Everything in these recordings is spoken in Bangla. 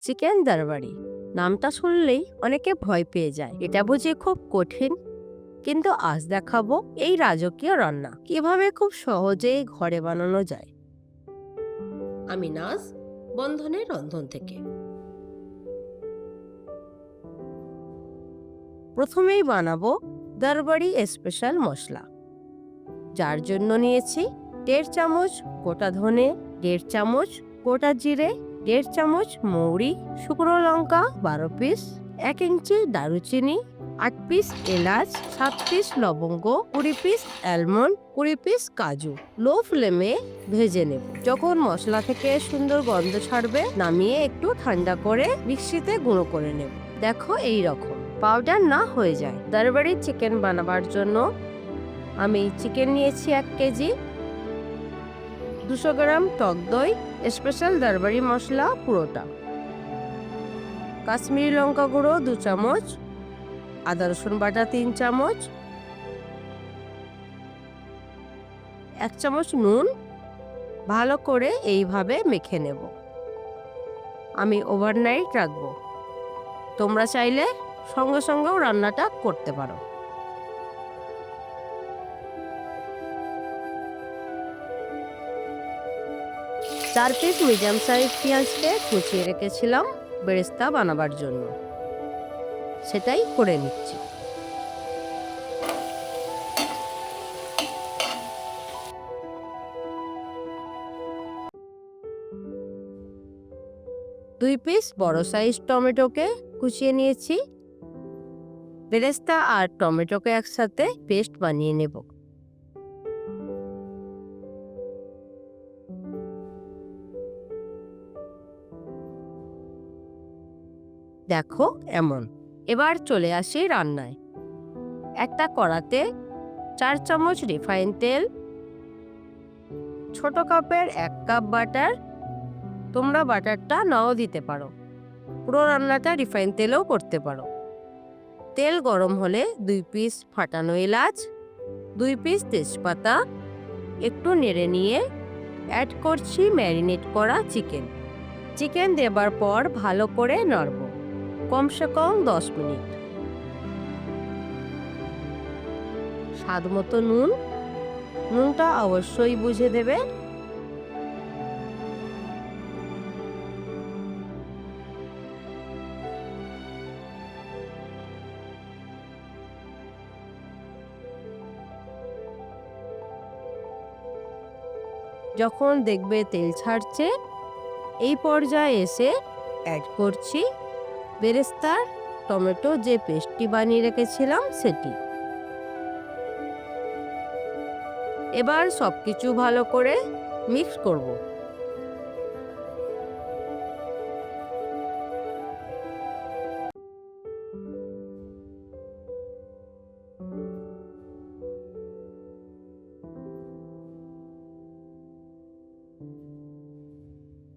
চিকেন দারবারি। নামটা শুনলেই অনেকে ভয় পেয়ে যায়। এটা বুঝি খুব কঠিন, কিন্তু আজ দেখাবো এই রাজকীয় রান্না। কীভাবে খুব সহজেই ঘরে বানানো যায়। আমি নাজ, বন্ধনের রন্ধন থেকে। প্রথমেই বানাবো দারবারি স্পেশাল মশলা। যার জন্য নিয়েছি দেড় চামচ গোটা ধনে, দেড় চামচ গোটা জিরে দেড় চামচ মৌরি, শুকনো লঙ্কা বারো পিস এক ইঞ্চি দারুচিনি, আট পিস এলাচ, সাত পিস লবঙ্গ, কুড়ি পিস অ্যালমন্ড কুড়ি পিস কাজু। লো ফ্লেমে ভেজে নেব। যখন মশলা থেকে সুন্দর গন্ধ ছাড়বে, নামিয়ে একটু ঠান্ডা করে মিক্সিতে গুঁড়ো করে নেব। দেখো এই রকম। পাউডার না হয়ে যায়। দারবারি চিকেন বানাবার জন্য আমি চিকেন নিয়েছি এক কেজি। দুশো গ্রাম টক দই স্পেশাল দারবারি মশলা, পুরোটা। কাশ্মীরি লঙ্কা গুঁড়ো দু চামচ, আদা রসুন বাটা তিন চামচ, এক চামচ নুন। ভালো করে এইভাবে মেখে নেব। আমি ওভারনাইট রাখব। তোমরা চাইলে সঙ্গে সঙ্গেও রান্নাটা করতে পারো। চার পিস মিডিয়াম সাইজ পেঁয়াজকে কুচিয়ে রেখেছিলাম বেরেস্তা বানাবার জন্য। সেটাই করে নিচ্ছি। দুই পিস বড় সাইজ টমেটোকে কুচিয়ে নিয়েছি। বেরেস্তা আর টমেটোকে একসাথে পেস্ট বানিয়ে নেব। দেখো, এমন। এবার চলে আসি রান্নায়। একটা কড়াতে চার চামচ রিফাইন তেল, ছোট কাপের এক কাপ বাটার, তোমরা বাটারটা নাও দিতে পারো। পুরো রান্নাটা রিফাইন তেলেও করতে পারো। তেল গরম হলে দুই পিস ফাটানো এলাচ, দুই পিস তেজপাতা, একটু নেড়ে নিয়ে অ্যাড করছি ম্যারিনেট করা চিকেন চিকেন দেবার পর ভালো করে নাড়ব কমসে কম দশ মিনিট। স্বাদ মতো নুন। নুনটা অবশ্যই বুঝে দেবে। যখন দেখবে তেল ছাড়ছে, এই পর্যায়ে এসে অ্যাড করছি বেরেস্তার, টমেটো যে পেস্টটি বানিয়ে রেখেছিলাম সেটি। এবার সব কিছু ভালো করে মিক্স করব।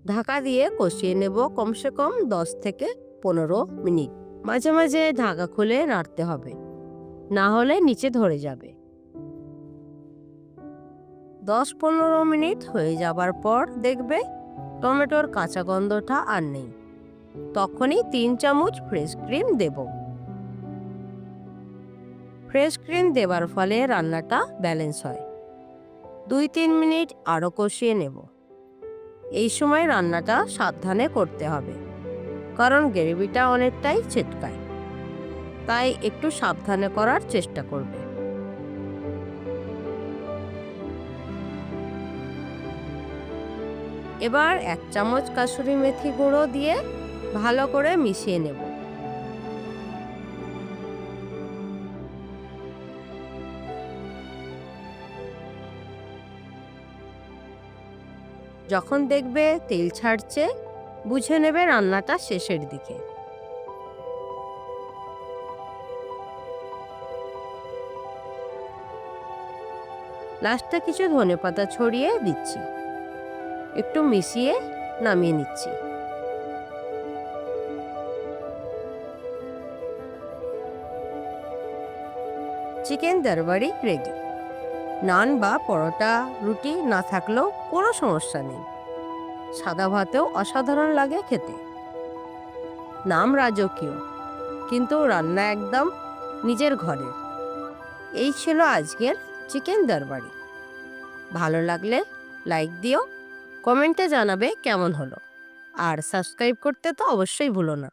ঢাকা দিয়ে কষিয়ে নেব কমসে কম দশ থেকে পনেরো মিনিট। মাঝে মাঝে ঢাকা খুলে নাড়তে হবে। না হলে নিচে ধরে যাবে। দশ পনেরো মিনিট হয়ে যাবার পর দেখবে টমেটোর কাঁচা গন্ধটা আর নেই। তখনই তিন চামচ ফ্রেশ ক্রিম দেব। ফ্রেশ ক্রিম দেবার ফলে রান্নাটা ব্যালেন্স হয়। দুই তিন মিনিট আরও কষিয়ে নেব। এই সময় রান্নাটা সাবধানে করতে হবে। কারণ গ্রেভিটা অনেকটাই ছিটকায়। তাই একটু সাবধানে করার চেষ্টা করবে। এবার এক চামচ কাসুরি মেথি গুঁড়ো দিয়ে ভালো করে মিশিয়ে নেব। যখন দেখবে তেল ছাড়ছে বুঝে নেবে রান্নাটা শেষের দিকে। লাস্টটা কিছু ধনেপাতা ছড়িয়ে দিচ্ছি। একটু মিশিয়ে নামিয়ে নিচ্ছি। Chicken Darbari ready. নান বা পরোটা, রুটি না থাকলেও কোনো সমস্যা নেই। সাদা ভাতেও অসাধারণ লাগে খেতে। নাম রাজকীয়, কিন্তু রান্না একদম নিজের ঘরের এই ছিল আজকের চিকেন দরবারি। ভালো লাগলে লাইক দিও, কমেন্টে জানাবে কেমন হলো। আর সাবস্ক্রাইব করতে তো অবশ্যই ভুলো না।